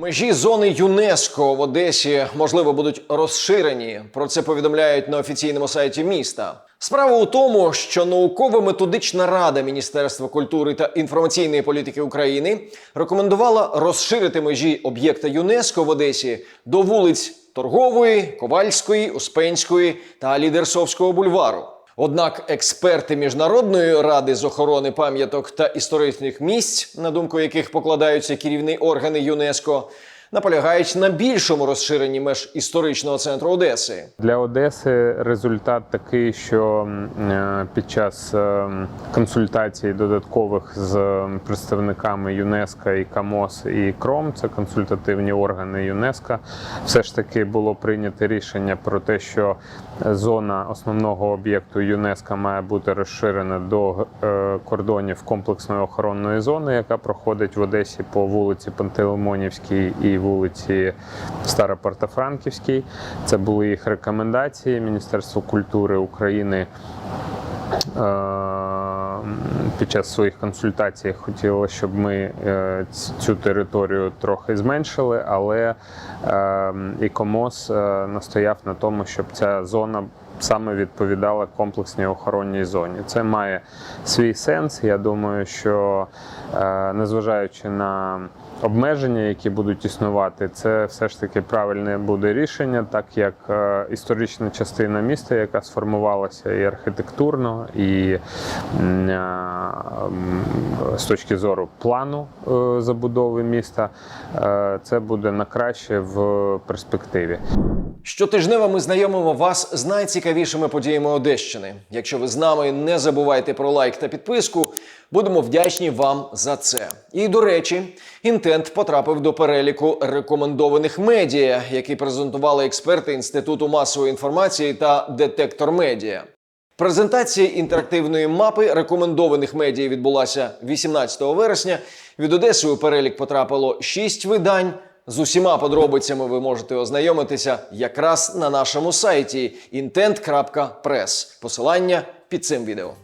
Межі зони ЮНЕСКО в Одесі можливо будуть розширені. Про це повідомляють на офіційному сайті міста. Справа у тому, що науково-методична рада Міністерства культури та інформаційної політики України рекомендувала розширити межі об'єкта ЮНЕСКО в Одесі до вулиць Торгової, Ковальської, Успенської та Лідерсовського бульвару. Однак експерти міжнародної ради з охорони пам'яток та історичних місць, на думку яких покладаються керівні органи ЮНЕСКО, наполягають на більшому розширенні меж історичного центру Одеси. Для Одеси результат такий, що е, під час е, консультацій додаткових з представниками ЮНЕСКО і КАМОС і КРОМ, це консультативні органи ЮНЕСКО, все ж таки було прийнято рішення про те, що зона основного об'єкту ЮНЕСКО має бути розширена до е, кордонів комплексної охоронної зони, яка проходить в Одесі по вулиці Пантелеймонівській і вулиці Старопортофранківській. Це були їх рекомендації Міністерства культури України. е, Під час своїх консультацій хотіло, щоб ми е, цю територію трохи зменшили, але е, і КОМОС е, настояв на тому, щоб ця зона саме відповідала комплексній охоронній зоні. Це має свій сенс. Я думаю, що незважаючи на обмеження, які будуть існувати, це все ж таки правильне буде рішення, так як е, історична частина міста, яка сформувалася і архітектурно, і е, з точки зору плану е, забудови міста, це буде на краще в перспективі. Щотижнево ми знайомимо вас з найцікавішими подіями Одещини. Якщо ви з нами, не забувайте про лайк та підписку. Будемо вдячні вам за це. І до речі, інтент потрапив до переліку рекомендованих медіа, які презентували експерти Інституту масової інформації та детектор медіа. Презентація інтерактивної мапи рекомендованих медіа відбулася 18 вересня. Від Одеси у перелік потрапило 6 видань. З усіма подробицями ви можете ознайомитися якраз на нашому сайті intent.press. Посилання під цим відео.